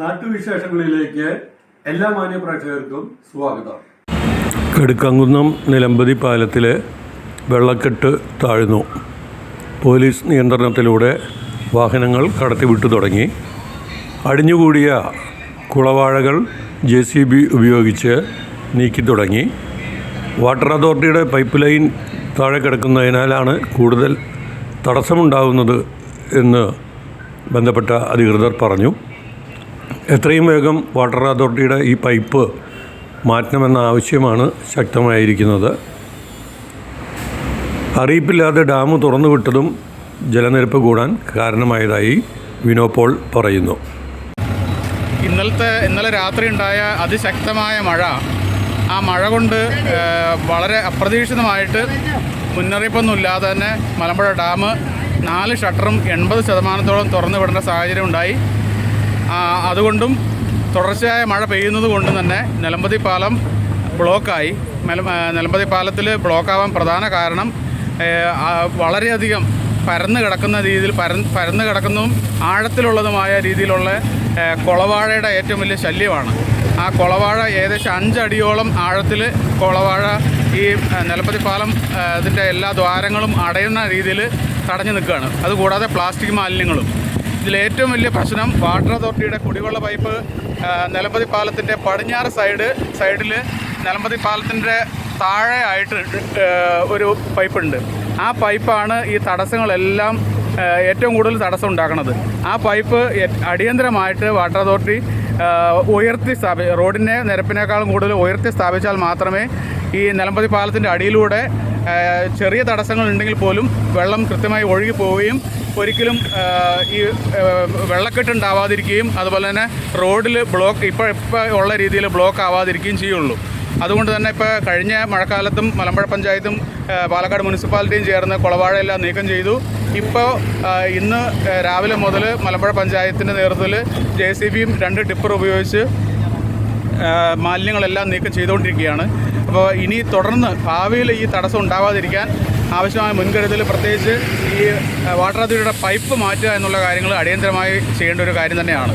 നാട്ടുവിശേഷങ്ങളിലേക്ക് എല്ലാ മാന്യപ്രേക്ഷകർക്കും സ്വാഗതം. കടുക്കങ്കുന്നം നിലമ്പതി പാലത്തിലെ വെള്ളക്കെട്ട് താഴ്ന്നു. പോലീസ് നിയന്ത്രണത്തിലൂടെ വാഹനങ്ങൾ കടത്തിവിട്ടു തുടങ്ങി. അടിഞ്ഞുകൂടിയ കുളവാഴകൾ ജെ സി ബി ഉപയോഗിച്ച് നീക്കി തുടങ്ങി. വാട്ടർ അതോറിറ്റിയുടെ പൈപ്പ് ലൈൻ താഴെ കിടക്കുന്നതിനാലാണ് കൂടുതൽ തടസ്സമുണ്ടാകുന്നത് എന്ന് ബന്ധപ്പെട്ട അധികൃതർ പറഞ്ഞു. എത്രയും വേഗം വാട്ടർ അതോറിറ്റിയുടെ ഈ പൈപ്പ് മാറ്റണമെന്ന ആവശ്യമാണ് ശക്തമായിരിക്കുന്നത്. അറിയിപ്പില്ലാതെ ഡാം തുറന്നുവിട്ടതും ജലനിരപ്പ് കൂടാൻ കാരണമായതായി വിനോപോൾ പറയുന്നു. ഇന്നലത്തെ ഇന്നലെ രാത്രി ഉണ്ടായ അതിശക്തമായ മഴ ആ മഴ കൊണ്ട് വളരെ അപ്രതീക്ഷിതമായിട്ട് മുന്നറിയിപ്പൊന്നും ഇല്ലാതെ തന്നെ മലമ്പുഴ ഡാം നാല് ഷട്ടറും എൺപത് ശതമാനത്തോളം തുറന്നു വിടേണ്ട സാഹചര്യം ഉണ്ടായി. അതുകൊണ്ടും തുടർച്ചയായ മഴ പെയ്യുന്നത് കൊണ്ടും തന്നെ നിലമ്പതി പാലം ബ്ലോക്കായി. നിലമ്പതി പാലത്തിൽ ബ്ലോക്കാവാൻ പ്രധാന കാരണം വളരെയധികം പരന്ന് കിടക്കുന്ന രീതിയിൽ പരന്ന് പരന്ന് കിടക്കുന്നതും ആഴത്തിലുള്ളതുമായ രീതിയിലുള്ള കുളവാഴയുടെ ഏറ്റവും വലിയ ശല്യമാണ്. ആ കുളവാഴ ഏകദേശം അഞ്ചടിയോളം ആഴത്തിൽ കുളവാഴ ഈ നിലപ്പതി പാലം ഇതിന്റെ എല്ലാ ദ്വാരങ്ങളും അടയുന്ന രീതിയിൽ തടഞ്ഞു നിൽക്കുകയാണ്. അതുകൂടാതെ പ്ലാസ്റ്റിക് മാലിന്യങ്ങളും. ഇതിലേറ്റവും വലിയ പ്രശ്നം വാട്ടർ അതോറിറ്റിയുടെ കുടിവെള്ള പൈപ്പ് നിലമ്പതി പാലത്തിന്റെ പടിഞ്ഞാറ് സൈഡ് സൈഡിൽ നിലമ്പതി പാലത്തിന്റെ താഴെ ആയിട്ട് ഒരു പൈപ്പുണ്ട്. ആ പൈപ്പാണ് ഈ തടസ്സങ്ങളെല്ലാം ഏറ്റവും കൂടുതൽ തടസ്സം ഉണ്ടാക്കുന്നത്. ആ പൈപ്പ് അടിയന്തരമായിട്ട് വാട്ടർ അതോറിറ്റി ഉയർത്തി സ്ഥാപി റോഡിന്റെ നിരപ്പിനേക്കാളും കൂടുതൽ ഉയർത്തി സ്ഥാപിച്ചാൽ മാത്രമേ ഈ നിലമ്പതി പാലത്തിന്റെ അടിയിലൂടെ ചെറിയ തടസ്സങ്ങൾ ഉണ്ടെങ്കിൽ പോലും വെള്ളം കൃത്യമായി ഒഴുകി പോവുകയും ഒരിക്കലും ഈ വെള്ളക്കെട്ടുണ്ടാവാതിരിക്കുകയും അതുപോലെ തന്നെ റോഡിൽ ബ്ലോക്ക് ഇപ്പോൾ ഇപ്പോൾ ഉള്ള രീതിയിൽ ബ്ലോക്ക് ആവാതിരിക്കുകയും ചെയ്യുള്ളൂ. അതുകൊണ്ട് തന്നെ ഇപ്പോൾ കഴിഞ്ഞ മഴക്കാലത്തും മലമ്പുഴ പഞ്ചായത്തും പാലക്കാട് മുനിസിപ്പാലിറ്റിയും ചേർന്ന് കുളവാഴയെല്ലാം നീക്കം ചെയ്തു. ഇപ്പോൾ ഇന്ന് രാവിലെ മുതൽ മലമ്പുഴ പഞ്ചായത്തിന്റെ നേതൃത്വത്തിൽ ജെ സി ബിയും രണ്ട് ടിപ്പർ ഉപയോഗിച്ച് മാലിന്യങ്ങളെല്ലാം നീക്കം ചെയ്തുകൊണ്ടിരിക്കുകയാണ്. അപ്പോൾ ഇനി തുടർന്ന് ഭാവിയിൽ ഈ തടസ്സം ഉണ്ടാവാതിരിക്കാൻ ആവശ്യമായ മുൻകരുതൽ പ്രത്യേകിച്ച് ഈ വാട്ടർ അതോറിറ്റിയുടെ പൈപ്പ് മാറ്റുക എന്നുള്ള കാര്യങ്ങൾ അടിയന്തരമായി ചെയ്യേണ്ട ഒരു കാര്യം തന്നെയാണ്.